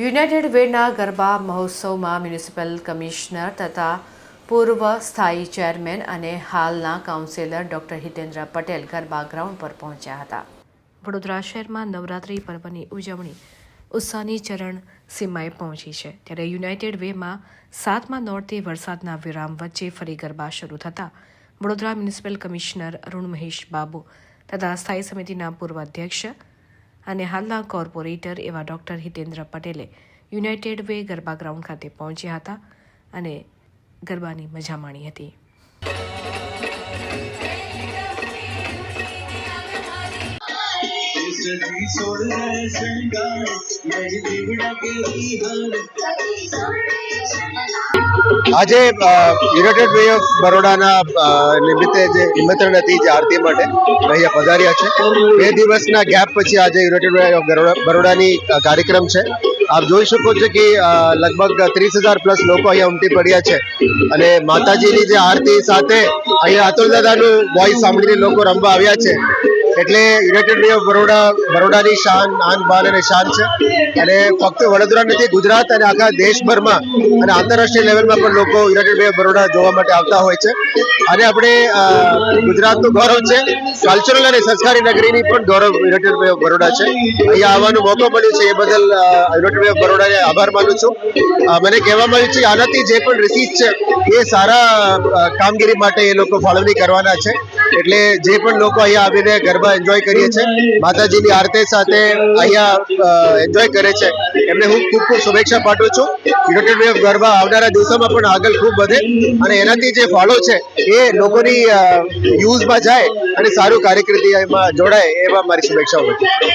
United વેના garba મહોત્સવમાં municipal commissioner તથા પૂર્વ સ્થાયી ચેરમેન અને હાલના councillor doctor Hitendra Patel garba ground પર પહોંચ્યા હતા. વડોદરા શહેરમાં નવરાત્રિ પર્વની ઉજવણી ઉત્સાહની ચરણ સીમાએ પહોંચી છે. ત્યારે યુનાઇટેડ વેમાં સાતમા નોરતે વરસાદના વિરામ વચ્ચે ફરી ગરબા શરૂ થતાં વડોદરા મ્યુનિસિપલ કમિશનર અરુણ મહેશ બાબુ તથા સ્થાયી સમિતિના પૂર્વ અધ્યક્ષ અને હાલના કોર્પોરેટર એવા ડૉક્ટર હિતેન્દ્ર પટેલે યુનાઇટેડ વે ગરબા ગ્રાઉન્ડ ખાતે પહોંચ્યા હતા અને ગરબાની મજા માણી હતી. સજી સોડ રહે શણગાર મેરી દીવડા કેરી હાર આજે યુનાઇટેડ વે ઓફ બરોડાના નિમિત્તે જે નિમંત્રણ હતી, જે આરતી માટે અહીંયા પધાર્યા છે. બે દિવસના ગેપ પછી આજે યુનાઇટેડ વે ઓફ બરોડાની કાર્યક્રમ છે. આપ જોઈ શકો છો કે લગભગ ત્રીસ હજાર પ્લસ લોકો અહીંયા ઉમટી પડ્યા છે. અને માતાજીની જે આરતી સાથે અહીંયા અતુલ દાદાનું વોઇસ સાંભળીને લોકો રમવા આવ્યા છે. એટલે યુનાઇટેડ વે ઓફ બરોડા બરોડાની શાન, આન બાન અને શાન છે. અને ફક્ત વડોદરા નથી, ગુજરાત અને આખા દેશભરમાં અને આંતરરાષ્ટ્રીય લેવલમાં પણ લોકો યુનાઇટેડ વે ઓફ બરોડા જોવા માટે આવતા હોય છે. અને આપણે ગુજરાતનું ગૌરવ છે. કલ્ચરલ અને સંસ્કારી નગરીની પણ ગૌરવ યુનાઇટેડ વે ઓફ બરોડા છે. અહીંયા આવવાનો મોકો મળ્યો છે, એ બદલ યુનાઇટેડ વે ઓફ બરોડાને આભાર માનું છું. મને કહેવામાં આવ્યું છે, આનાથી જે પણ રિસીટ છે એ સારા કામગીરી માટે એ લોકો ફાળવણી કરવાના છે. એટલે જે પણ લોકો અહીંયા આવીને ગરબા એન્જોય કરીએ છે, માતાજીની આરતી સાથે અહીંયા એન્જોય કરે છે. એમને હું ખૂબ ખૂબ શુભેચ્છા પાઠવું છું. યુનાઇટેડ વે ઓફ ગરબા આવનારા દિવસોમાં પણ આગળ ખૂબ વધે અને એનાથી જે ફાળો છે, એ લોકોની યુઝમાં જાય અને સારું કાર્યકૃતિ એમાં જોડાય એવા મારી શુભેચ્છાઓ હતી